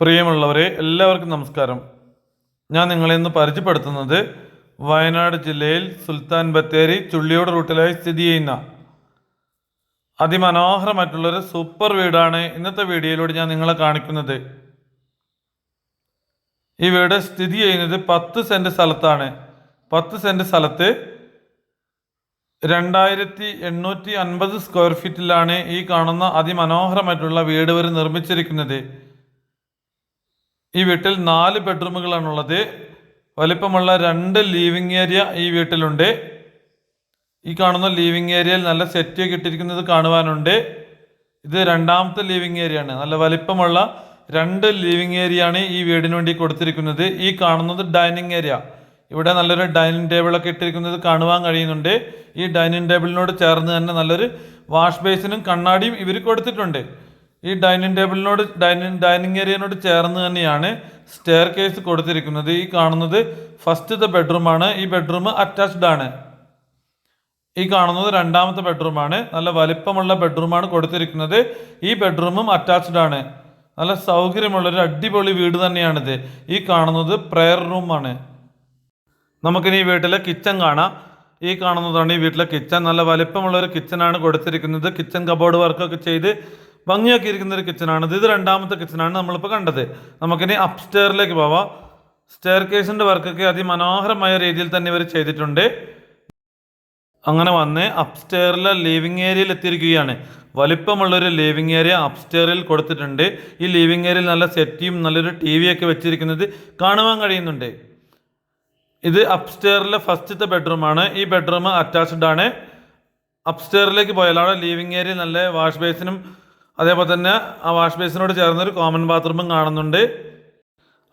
പ്രിയമുള്ളവരെ എല്ലാവർക്കും നമസ്കാരം. ഞാൻ നിങ്ങളെ ഇന്ന് പരിചയപ്പെടുത്തുന്നത് വയനാട് ജില്ലയിൽ സുൽത്താൻ ബത്തേരി ചുള്ളിയോട് റൂട്ടിലായി സ്ഥിതി ചെയ്യുന്ന അതിമനോഹരമായിട്ടുള്ളൊരു സൂപ്പർ വീടാണ് ഇന്നത്തെ വീഡിയോയിലൂടെ ഞാൻ നിങ്ങളെ കാണിക്കുന്നത്. ഈ വീട് സ്ഥിതി ചെയ്യുന്നത് പത്ത് സെന്റ് സ്ഥലത്താണ്. പത്ത് സെന്റ് സ്ഥലത്ത് രണ്ടായിരത്തി എണ്ണൂറ്റി അൻപത് സ്ക്വയർ ഫീറ്റിലാണ് ഈ കാണുന്ന അതിമനോഹരമായിട്ടുള്ള വീട് വരെ നിർമ്മിച്ചിരിക്കുന്നത്. ഈ വീട്ടിൽ നാല് ബെഡ്റൂമുകളാണുള്ളത്. വലിപ്പമുള്ള രണ്ട് ലീവിങ് ഏരിയ ഈ വീട്ടിലുണ്ട്. ഈ കാണുന്ന ലീവിങ് ഏരിയയിൽ നല്ല സെറ്റ് കിട്ടിയിരിക്കുന്നത് കാണുവാനുണ്ട്. ഇത് രണ്ടാമത്തെ ലീവിങ് ഏരിയ ആണ്. നല്ല വലിപ്പമുള്ള രണ്ട് ലീവിങ് ഏരിയ ആണ് ഈ വീടിന് വേണ്ടി കൊടുത്തിരിക്കുന്നത്. ഈ കാണുന്നത് ഡൈനിങ് ഏരിയ ഇവിടെ നല്ലൊരു ഡൈനിങ് ടേബിളൊക്കെ ഇട്ടിരിക്കുന്നത് കാണുവാൻ കഴിയുന്നുണ്ട്. ഈ ഡൈനിങ് ടേബിളിനോട് ചേർന്ന് തന്നെ നല്ലൊരു വാഷ് ബേസിനും കണ്ണാടിയും ഇവർ കൊടുത്തിട്ടുണ്ട്. ഈ ഡൈനിങ് ടേബിളിനോട് ഡൈനിങ് ഡൈനിങ് ഏരിയനോട് ചേർന്ന് തന്നെയാണ് സ്റ്റെയർ കേസ് കൊടുത്തിരിക്കുന്നത്. ഈ കാണുന്നത് ഫസ്റ്റ് ബെഡ്റൂം ആണ്. ഈ ബെഡ്റൂം അറ്റാച്ച്ഡ് ആണ്. ഈ കാണുന്നത് രണ്ടാമത്തെ ബെഡ്റൂം ആണ്. നല്ല വലിപ്പമുള്ള ബെഡ്റൂമാണ് കൊടുത്തിരിക്കുന്നത്. ഈ ബെഡ്റൂമും അറ്റാച്ച്ഡ് ആണ്. നല്ല സൗകര്യമുള്ള ഒരു അടിപൊളി വീട് തന്നെയാണിത്. ഈ കാണുന്നത് പ്രെയർ റൂമാണ് നമുക്കിനി ഈ വീട്ടിലെ കിച്ചൺ കാണാം. ഈ കാണുന്നതാണ് ഈ വീട്ടിലെ കിച്ചൺ നല്ല വലിപ്പമുള്ള ഒരു കിച്ചണാണ് കൊടുത്തിരിക്കുന്നത്. കിച്ചൺ കബോർഡ് വർക്കൊക്കെ ചെയ്ത് ഭംഗിയാക്കിയിരിക്കുന്ന ഒരു കിച്ചണാണിത് ഇത് രണ്ടാമത്തെ കിച്ചണാണ് നമ്മളിപ്പോൾ കണ്ടത്. നമുക്കിനി അപ്സ്റ്റെയറിലേക്ക് പോവാം. സ്റ്റെയർ കേസിന്റെ വർക്കൊക്കെ അതിമനോഹരമായ രീതിയിൽ തന്നെ ഇവർ ചെയ്തിട്ടുണ്ട്. അങ്ങനെ വന്ന് അപ്സ്റ്റെയറിലെ ലിവിങ് ഏരിയയിൽ എത്തിയിരിക്കുകയാണ്. വലിപ്പമുള്ളൊരു ലിവിങ് ഏരിയ അപ്സ്റ്റെയറിൽ കൊടുത്തിട്ടുണ്ട്. ഈ ലിവിങ് ഏരിയയിൽ നല്ല സെറ്റിയും നല്ലൊരു ടി വി ഒക്കെ വെച്ചിരിക്കുന്നത് കാണുവാൻ കഴിയുന്നുണ്ട്. ഇത് അപ്സ്റ്റെയറിലെ ഫസ്റ്റത്തെ ബെഡ്റൂമാണ് ഈ ബെഡ്റൂം അറ്റാച്ച്ഡ് ആണ് അപ്സ്റ്റെയറിലേക്ക് പോയാൽ അവിടെ ലിവിങ് ഏരിയ നല്ല വാഷ് ബേസിനും അതേപോലെ തന്നെ ആ വാഷ് ബേസിനോട് ചേർന്നൊരു കോമൺ ബാത്റൂമും കാണുന്നുണ്ട്.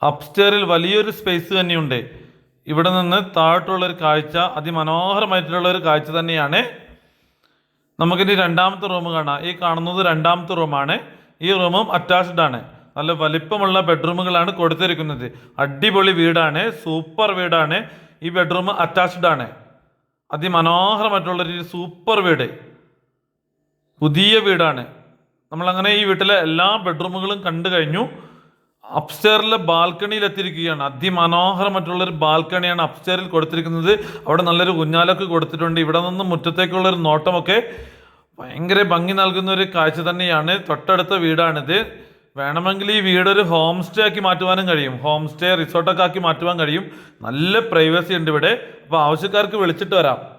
അപ്സ്റ്റേറിൽ വലിയൊരു സ്പേസ് തന്നെയുണ്ട്. ഇവിടെ നിന്ന് താഴോട്ടുള്ളൊരു കാഴ്ച അതിമനോഹരമായിട്ടുള്ള ഒരു കാഴ്ച തന്നെയാണ്. നമുക്കിനി രണ്ടാമത്തെ റൂം കാണാം. ഈ കാണുന്നത് രണ്ടാമത്തെ റൂമാണ് ഈ റൂമും അറ്റാച്ച്ഡ് ആണ്. നല്ല വലിപ്പമുള്ള ബെഡ്റൂമുകളാണ് കൊടുത്തിരിക്കുന്നത്. അടിപൊളി വീടാണ്. സൂപ്പർ വീടാണ്. ഈ ബെഡ്റൂം അറ്റാച്ച്ഡ് ആണ്. അതിമനോഹരമായിട്ടുള്ളൊരു സൂപ്പർ വീട്. പുതിയ വീടാണ്. നമ്മളങ്ങനെ ഈ വീട്ടിലെ എല്ലാ ബെഡ്റൂമുകളും കണ്ടു കഴിഞ്ഞു. അപ്സ്റ്റെയറിലെ ബാൽക്കണിയിൽ എത്തിയിരിക്കുകയാണ്. അതിമനോഹരമായിട്ടുള്ളൊരു ബാൽക്കണിയാണ് അപ്സ്റ്റേറിൽ കൊടുത്തിരിക്കുന്നത്. അവിടെ നല്ലൊരു കുഞ്ഞാലൊക്കെ കൊടുത്തിട്ടുണ്ട്. ഇവിടെ നിന്ന് മുറ്റത്തേക്കുള്ളൊരു നോട്ടമൊക്കെ ഭയങ്കര ഭംഗി നൽകുന്ന ഒരു കാഴ്ച തന്നെയാണ്. തൊട്ടടുത്ത വീടാണിത് വേണമെങ്കിൽ ഈ വീട് ഒരു ഹോം സ്റ്റേ ആക്കി മാറ്റുവാനും കഴിയും. ഹോം സ്റ്റേ റിസോർട്ടൊക്കെ ആക്കി മാറ്റുവാൻ കഴിയും. നല്ല പ്രൈവസി ഉണ്ട് ഇവിടെ. അപ്പോൾ ആവശ്യക്കാർക്ക് വിളിച്ചിട്ട് വരാം.